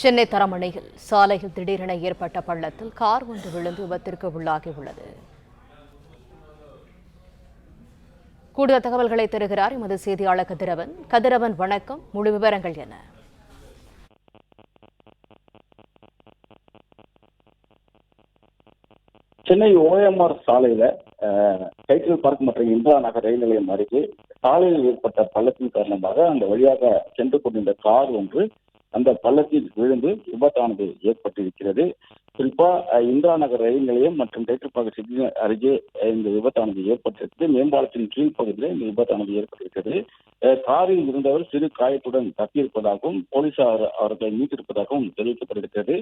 சென்னை தரமணையில் சாலையில் திடீரென ஏற்பட்ட பள்ளத்தில் கார் ஒன்று விழுந்து விபத்திற்கு உள்ளாகியுள்ளது. கூடுதல் தகவல்களை தருகிறார் எமது செய்தியாளர் கதிரவன். கதிரவன் வணக்கம். முழு விவரங்கள் என்ன? சென்னை ஓஎம்ஆர் சாலையில அஹ், டைட்டில் பார்க் மற்றும் இந்திரா நகர் ரயில் நிலையம் அருகே சாலையில் ஏற்பட்ட பள்ளத்தின் காரணமாக அந்த வழியாக சென்று கொண்டிருந்த கார் ஒன்று அந்த பள்ளத்தில் விழுந்து விபத்தானது ஏற்பட்டிருக்கிறது. குறிப்பா இந்திரா நகர் ரயில் நிலையம் மற்றும் டைட்டில் சிட்டி அருகே இந்த விபத்தானது ஏற்பட்டிருக்கிறது. மேம்பாலத்தின் கீழ்ப்பகுதியில் இந்த விபத்தானது ஏற்பட்டிருக்கிறது. காரில் இருந்தவர் சிறு காயத்துடன் தப்பியிருப்பதாகவும் போலீசார் அவர்களை மீட்டிருப்பதாகவும் தெரிவிக்கப்பட்டிருக்கிறது.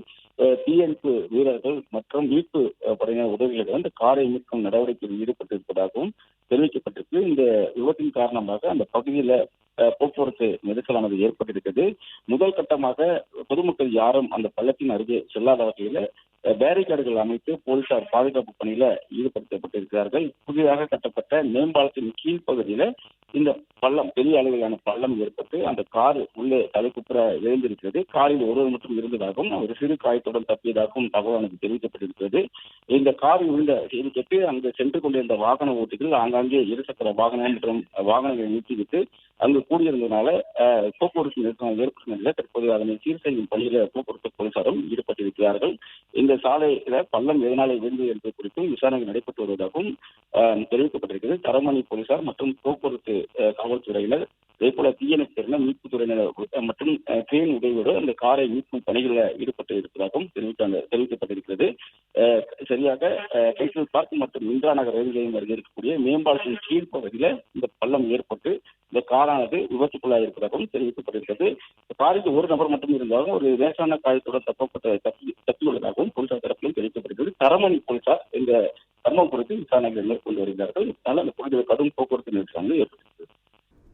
தீயணைப்பு வீரர்கள் மற்றும் மீட்பு படையினர் உதவியுடன் அந்த காரை மீட்கும் நடவடிக்கையில் ஈடுபட்டிருப்பதாகவும் தெரிவிக்கப்பட்டிருக்கு. இந்த விபத்தின் காரணமாக அந்த பகுதியில போக்குவரத்து நெரிசலானது ஏற்பட்டிருக்கிறது. முதல் கட்டமாக பொதுமக்கள் யாரும் அந்த பள்ளத்தின் அருகே செல்லாத வகையில அஹ், பேரிகார்டுகள் அமைத்து போலீசார் பாதுகாப்பு பணியில ஈடுபடுத்தப்பட்டிருக்கிறார்கள். புதிதாக கட்டப்பட்ட மேம்பாலத்தின் கீழ்ப்பகுதியில இந்த பள்ளம் பெரிய அளவிலான பள்ளம் ஏற்பட்டு அந்த கார் உள்ளே தலைக்குப்புற எழுந்திருக்கிறது காரில் ஒருவர் மட்டும் இருந்ததாகவும் ஒரு சிறு காயத்துடன் தப்பியதாகவும் தகவலானது தெரிவிக்கப்பட்டிருக்கிறது. இந்த கார் விழுந்த செய்தி கேட்டு அங்கு சென்று கொண்டிருந்த வாகன ஓட்டிகள் ஆங்காங்கே இருசக்கர வாகனம் மற்றும் வாகனங்களை நிறுத்திவிட்டு அங்கு கூடியிருந்ததுனால போக்குவரத்து நெரிசல் ஏற்பட்ட நிலையில் தற்போது அதனை சீர் செய்யும் பணியில போக்குவரத்து போலீசாரும் ஈடுபட்டிருக்கிறார்கள் இந்த சாலையில பள்ளம் எதனால விழுந்தது என்பது குறித்தும் விசாரணை நடைபெற்று வருவதாகவும் தெரிவிக்கப்பட்டிருக்கிறது. தரமணி போலீசார் மற்றும் போக்குவரத்து காவல்துறையினர் அதே போல தீயணைப்பு துறையினர் மற்றும் அஹ், கிரேன் உதவியோடு அந்த காரை மீட்கும் பணிகளில் ஈடுபட்டு இருப்பதாகவும் தெரிவிக்க தெரிவிக்கப்பட்டிருக்கிறது. சரியாக அஹ், டைட்டில் பார்க் மற்றும் இந்திரா நகர் ரயில் நிலையம் அருகே இருக்கக்கூடிய மேம்பாலத்தின் பகுதியில் இந்த பள்ளம் ஏற்பட்டு இந்த காரானது விபத்துக்குள்ளாக இருப்பதாகவும் தெரிவிக்கப்பட்டிருக்கிறது. இந்த ஒரு நபர் மட்டும் இருந்தாலும் ஒரு லேசான காயத்துடன் தப்பப்பட்ட தப்பி தப்பியுள்ளதாகவும் போலீசார் தரப்பிலும் தெரிவிக்கப்பட்டிருக்கிறது. தரமணி போலீசார் இந்த சம்பவம் குறித்து விசாரணைகளை மேற்கொண்டு வருகிறார்கள். இதனால் அந்த பகுதியில் கடும் போக்குவரத்து நெரிசலானது ஏற்பட்டிருக்கிறது.